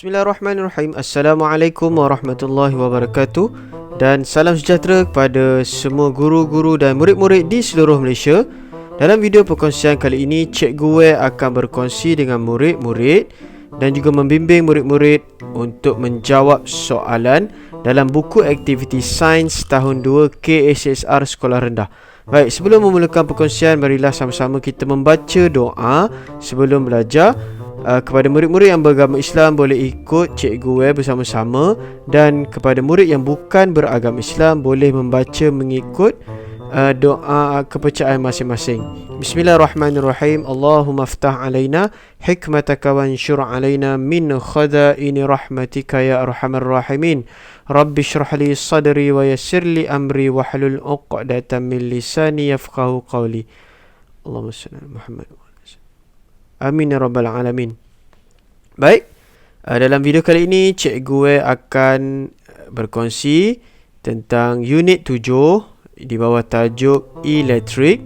Bismillahirrahmanirrahim. Assalamualaikum warahmatullahi wabarakatuh. Dan salam sejahtera kepada semua guru-guru dan murid-murid di seluruh Malaysia. Dalam video perkongsian kali ini Cikgu Wei akan berkongsi dengan murid-murid Dan juga membimbing murid-murid Untuk menjawab soalan Dalam buku aktiviti sains tahun 2 KSSR Sekolah Rendah. Baik, sebelum memulakan perkongsian Marilah sama-sama kita membaca doa. Sebelum belajar uh, kepada murid-murid yang beragama Islam boleh ikut cikgu web bersama-sama. Dan kepada murid yang bukan beragama Islam boleh membaca mengikut uh, doa kepercayaan masing-masing. Bismillahirrahmanirrahim. Allahumma ftah alaina hikmataka wa alaina min khadaini rahmatika ya arhamar rahimin. Rabbi shrah li sadri wa yassir li amri wa hlul 'uqdatam min lisani yafqahu qawli. Allahumma salli ala Muhammad Amin ya rabbal alamin. Baik. Uh, dalam video kali ini cikgu akan berkongsi tentang unit 7 di bawah tajuk electric.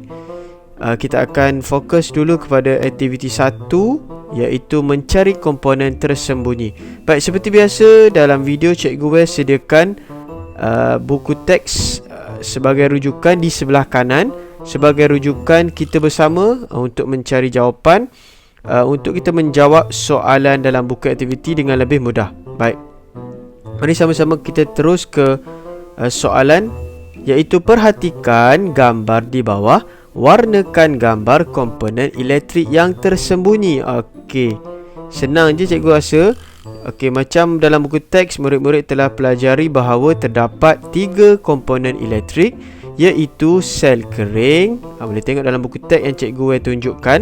Uh, kita akan fokus dulu kepada aktiviti 1 iaitu mencari komponen tersembunyi. Baik, seperti biasa dalam video cikgu sediakan uh, buku teks uh, sebagai rujukan di sebelah kanan sebagai rujukan kita bersama uh, untuk mencari jawapan uh, untuk kita menjawab soalan dalam buku aktiviti dengan lebih mudah. Baik. Mari sama-sama kita terus ke uh, soalan iaitu perhatikan gambar di bawah, warnakan gambar komponen elektrik yang tersembunyi. Okey. Senang je cikgu rasa. Okey, macam dalam buku teks murid-murid telah pelajari bahawa terdapat tiga komponen elektrik iaitu sel kering. Ha, boleh tengok dalam buku teks yang cikgu tunjukkan.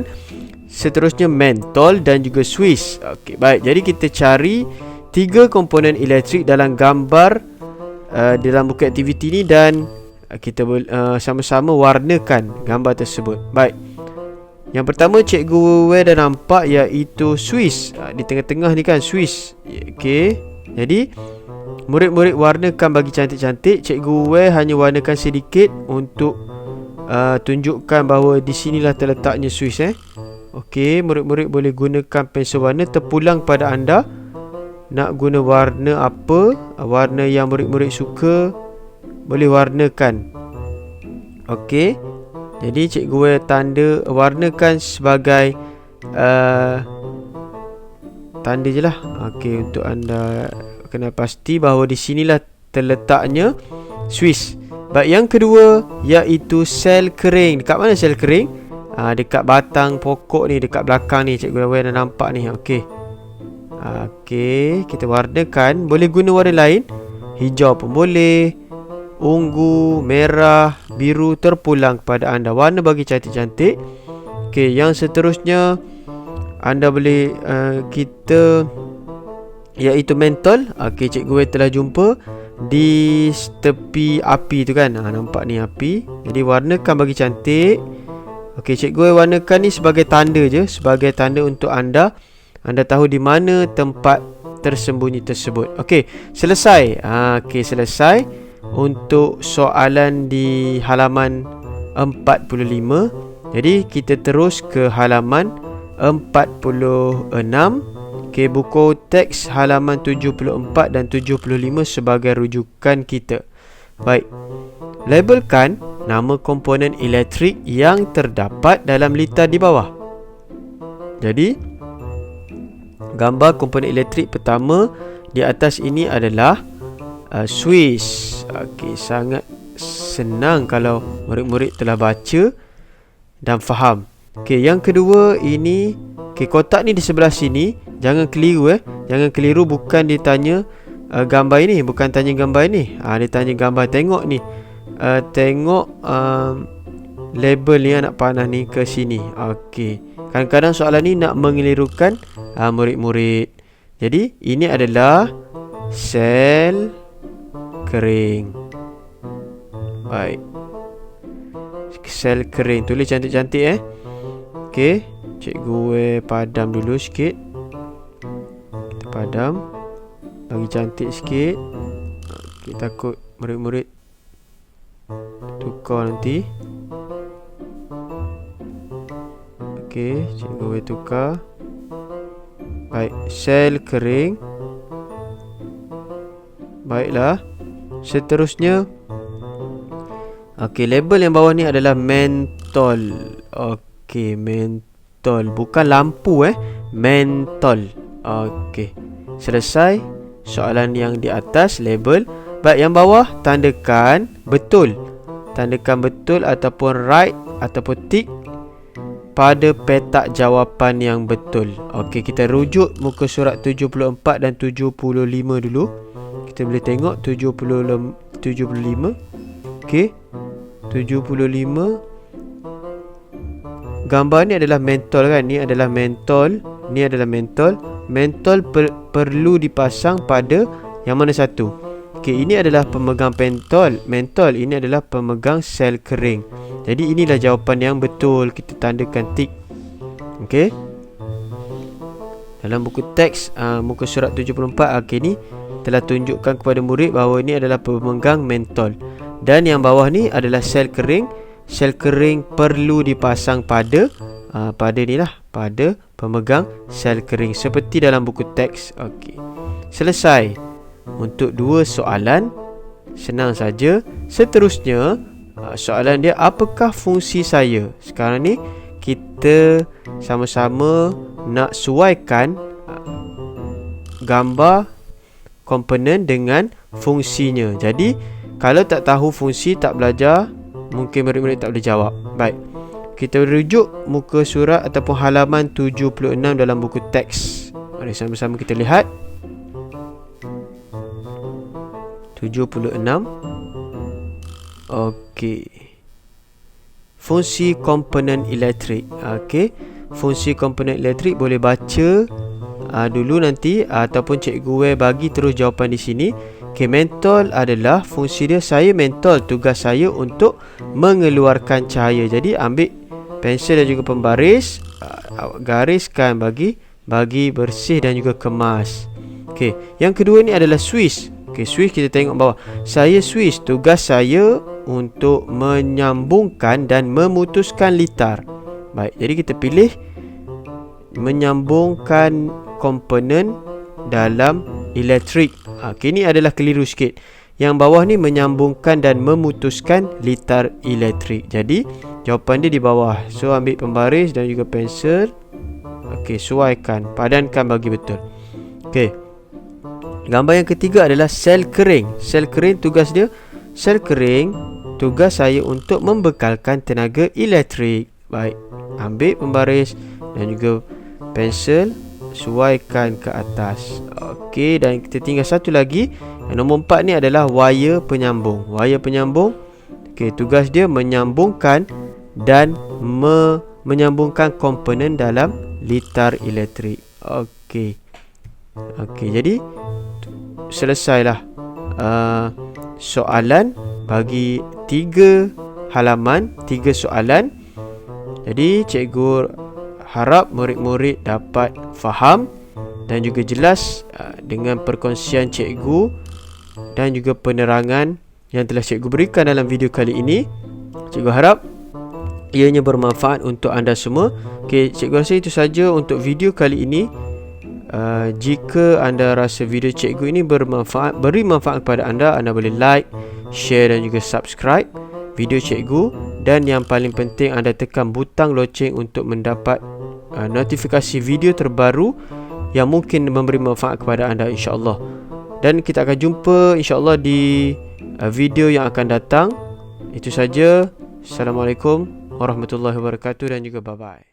Seterusnya mentol dan juga Swiss Okey, baik Jadi kita cari Tiga komponen elektrik dalam gambar uh, Dalam buku aktiviti ni Dan uh, kita uh, sama-sama warnakan gambar tersebut. Baik. Yang pertama cikgu Wei dah nampak Iaitu Swiss. Uh, Di tengah-tengah ni kan Swiss. Okey. Jadi Murid-murid warnakan bagi cantik-cantik. Cikgu Wei hanya warnakan sedikit Untuk uh, Tunjukkan bahawa di sinilah terletaknya Swiss eh. Okey, murid-murid boleh gunakan pensel warna terpulang pada anda nak guna warna apa, warna yang murid-murid suka boleh warnakan. Okey. Jadi cikgu tanda warnakan sebagai uh, tanda je lah. Okey, untuk anda kena pasti bahawa di sinilah terletaknya Swiss. Baik, yang kedua iaitu sel kering. Dekat mana sel kering? uh, dekat batang pokok ni dekat belakang ni cikgu dah dah nampak ni okey okey kita warnakan. Boleh guna warna lain? Hijau pun boleh. Ungu merah biru terpulang kepada anda. Warna bagi cantik-cantik. Okey yang seterusnya anda boleh uh, kita iaitu mentol okey cikgu telah jumpa di tepi api tu kan? Ha, nampak ni api. Jadi warnakan bagi cantik. Okey, cikgu warnakan ni sebagai tanda je, sebagai tanda untuk anda anda tahu di mana tempat tersembunyi tersebut. Okey, selesai. Ha, okey, selesai untuk soalan di halaman 45. Jadi kita terus ke halaman 46. Okey, buku teks halaman 74 dan 75 sebagai rujukan kita. Baik. Labelkan nama komponen elektrik yang terdapat dalam litar di bawah. Jadi, gambar komponen elektrik pertama di atas ini adalah uh, Swiss. Okey, sangat senang kalau murid-murid telah baca dan faham. Okey, yang kedua ini okey kotak ni di sebelah sini, jangan keliru eh. Jangan keliru bukan ditanya uh, gambar ini, bukan tanya gambar ini. Ah ha, dia tanya gambar tengok ni uh, tengok uh, label ni anak panah ni ke sini. Okey. Kadang-kadang soalan ni nak mengelirukan uh, murid-murid. Jadi ini adalah sel kering. Baik. Sel kering. Tulis cantik-cantik eh. Okey. Cikgu eh padam dulu sikit. Padam Bagi cantik sikit okay, Takut murid-murid Tukar nanti Okey, cikgu boleh tukar. Baik, sel kering. Baiklah Seterusnya. Okey, label yang bawah ni adalah mentol Okey, mentol Bukan lampu eh. Mentol Okey Selesai Soalan yang di atas label. Baik, yang bawah tandakan betul. Tandakan betul ataupun right Ataupun tick pada petak jawapan yang betul. Okey, kita rujuk muka surat 74 dan 75 dulu. Kita boleh tengok 70 75. Okey. 75 Gambar ni adalah mentol kan? Ni adalah mentol. Ni adalah mentol. Mentol per, perlu dipasang pada yang mana satu? Okey, ini adalah pemegang pentol. Mentol ini adalah pemegang sel kering. Jadi inilah jawapan yang betul Kita tandakan tik. Okey? Dalam buku teks uh, Muka surat 74 Okey ni Telah tunjukkan kepada murid Bahawa ini adalah pemegang mentol. Dan yang bawah ni adalah sel kering. Sel kering perlu dipasang pada uh, Pada ni lah Pada pemegang sel kering. Seperti dalam buku teks. Okey. Selesai. Untuk dua soalan Senang saja. Seterusnya soalan dia apakah fungsi saya? Sekarang ni kita sama-sama nak suaikan ah, gambar komponen dengan fungsinya. Jadi kalau tak tahu fungsi tak belajar mungkin murid-murid tak boleh jawab. Baik. Kita rujuk muka surat ataupun halaman 76 dalam buku teks. Mari sama-sama kita lihat. 76 Okey. Fungsi komponen elektrik. Okey. Fungsi komponen elektrik boleh baca uh, dulu nanti uh, ataupun cikgu Wei bagi terus jawapan di sini. Okey, mentol adalah fungsi dia saya mentol tugas saya untuk mengeluarkan cahaya. Jadi ambil pensel dan juga pembaris, uh, gariskan bagi bagi bersih dan juga kemas. Okey, yang kedua ni adalah switch. Okey, switch kita tengok bawah. Saya switch, tugas saya untuk menyambungkan dan memutuskan litar. Baik, jadi kita pilih menyambungkan komponen dalam elektrik. Ha, okey, ini adalah keliru sikit. Yang bawah ni menyambungkan dan memutuskan litar elektrik. Jadi, jawapan dia di bawah. So, ambil pembaris dan juga pensel. Okey, suaikan, padankan bagi betul. Okey. Gambar yang ketiga adalah sel kering. Sel kering tugas dia sel kering tugas saya untuk membekalkan tenaga elektrik. Baik. Ambil pembaris dan juga pensel suaikan ke atas. Okey dan kita tinggal satu lagi. Yang nombor empat ni adalah wire penyambung. Wire penyambung. Okey, tugas dia menyambungkan dan me menyambungkan komponen dalam litar elektrik. Okey. Okey, jadi selesailah uh, soalan bagi tiga halaman, tiga soalan. Jadi cikgu harap murid-murid dapat faham dan juga jelas uh, dengan perkongsian cikgu dan juga penerangan yang telah cikgu berikan dalam video kali ini. Cikgu harap ianya bermanfaat untuk anda semua. Okey, cikgu rasa itu saja untuk video kali ini. Uh, jika anda rasa video cikgu ini bermanfaat beri manfaat kepada anda anda boleh like share dan juga subscribe video cikgu. Dan yang paling penting anda tekan butang loceng untuk mendapat uh, notifikasi video terbaru yang mungkin memberi manfaat kepada anda insyaallah. Dan kita akan jumpa insyaallah di uh, video yang akan datang. Itu saja. Assalamualaikum warahmatullahi wabarakatuh dan juga bye bye